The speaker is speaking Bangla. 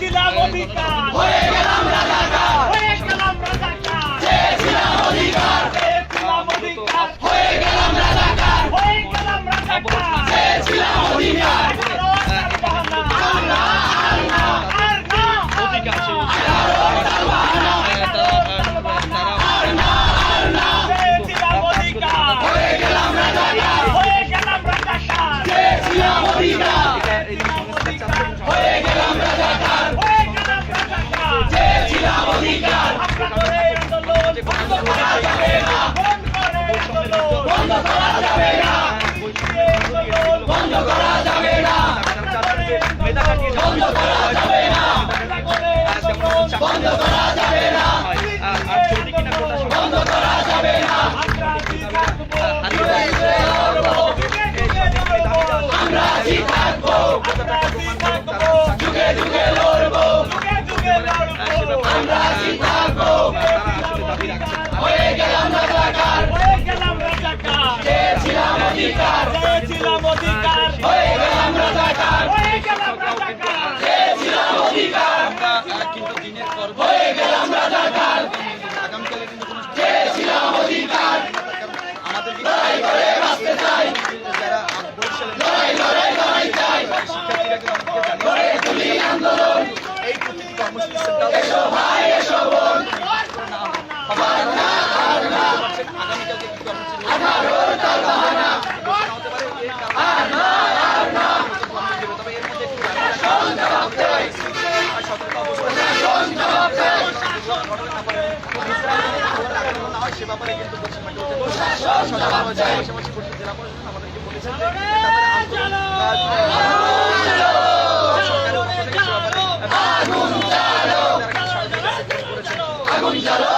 চেয়েছিলাম অধিকার সে ব্যাপারে কিন্তু জেলা প্রশাসন আমাদেরকে বলেছেন যারা